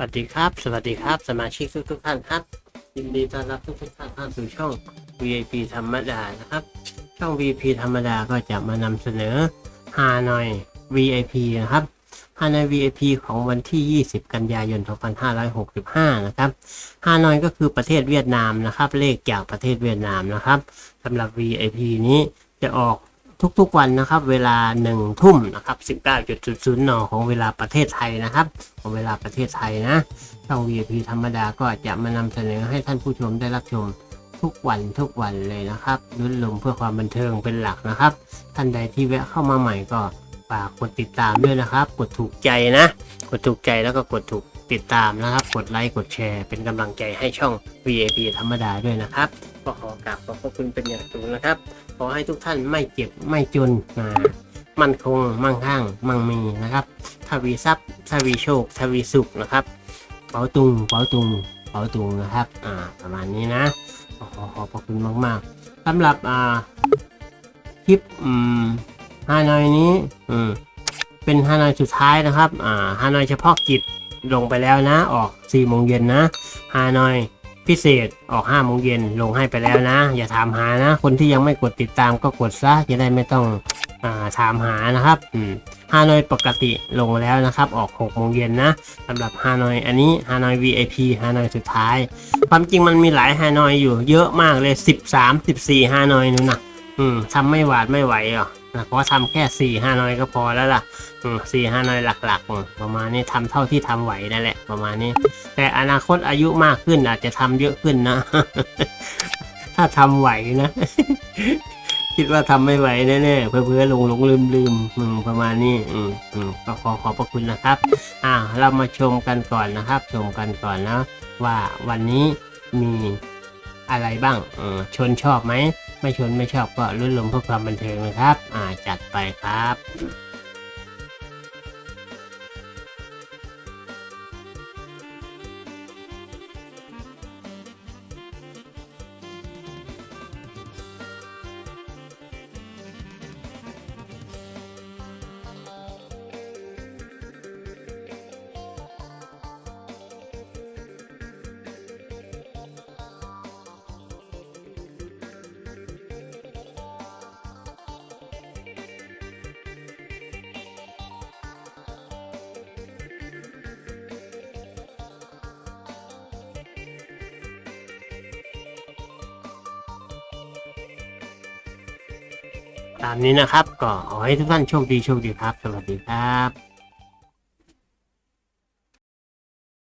วัสดีครับ สวัสดีครับ สมาชิกทุกทุกท่านครับ ยินดีต้อนรับทุกทุกท่านเข้าสู่ช่อง VIP ธรรมดานะครับ ช่อง VIP ธรรมดาก็จะมานำเสนอฮานอย VIP นะครับฮานอย VIP ของวันที่ 20 กันยายน 2565 นะครับฮานอยก็คือประเทศเวียดนามนะครับ เลขจากประเทศเวียดนามนะครับสำหรับ VIP นี้จะออก ทุกๆวันนะครับ เวลา1ทุ่มนะครับ19.00นของเวลาประเทศไทยนะครับ ของเวลาประเทศไทยนะช่อง VIP ธรรมดาก็จะมานำเสนอให้ท่านผู้ชมได้รับชมทุกวันทุกวันเลยนะครับลุ้นลมเพื่อความบันเทิงเป็นหลักนะครับ ท่านใดที่แวะเข้ามาใหม่ก็ฝากกดติดตามด้วยนะครับ กดถูกใจนะ กดถูกใจแล้วก็กดถูก ติดตามนะครับ กดไลค์กดแชร์ เป็นกำลังใจให้ช่อง VIP ธรรมดาด้วยนะครับ ก็ขอกราบขอบพระคุณเป็นอย่างสูงนะครับ ขอให้ทุกท่านไม่เจ็บไม่จนอ่ามั่นคง มั่งคั่ง มั่งมีนะครับทวีทรัพย์ทวีโชคทวีสุขนะครับเป๋าตุงเป๋าตุงเป๋าตุงนะครับ อ่า ประมาณนี้นะขอขอขอบพระคุณมากๆสำหรับอ่าคลิปอืมฮานอยนี้ อืมเป็นฮานอยสุดท้ายนะครับ อ่าฮานอยเฉพาะกิจ ลงไปแล้วนะ ออก4โมงเย็นนะฮานอยพิเศษออก5โมงเย็นลงให้ไปแล้วนะ อย่าถามหานะ คนที่ยังไม่กดติดตามก็กดซะจะได้ไม่ต้องาถามหานะครับฮานอยปกติลงแล้วนะครับ ออก6โมงเย็นนะสำหรับฮานอยอันนี้ฮานอย VIP ฮานอยสุดท้าย ความจริงมันมีหลายฮานอยอยู่เยอะมากเลย 13 14ฮานอยนู่นนะ อืมทำไม่หวาดไม่ไหวหรอกนะเพราะทำแค่4ฮาน้อยก็พอแล้วล่ะอืมสี่ฮาน้อยหลักๆ ประมาณนี้ทำเท่าที่ทำไหวนั่นแหละ ประมาณนี้ แต่อนาคตอายุมากขึ้นอาจจะทำเยอะขึ้นนะ ถ้าทำไหวนะ คิดว่าทำไม่ไหวแน่ๆเพื่อๆหลงหลงลืมลืมๆอืมประมาณนี้ อืมอืมก็ขอขอบพระคุณนะครับ อ่า เรามาชมกันก่อนนะครับ ชมกันก่อนนะว่าวันนี้มี อะไรบ้างอชนชอบไหม ไม่ชนไม่ชอบก็รุ่นลมเพื่อความบันเทิงนะครับ อ่าจัดไปครับ ตามนี้นะครับ ก็ขอให้ทุกท่านโชคดีโชคดีครับ สวัสดีครับ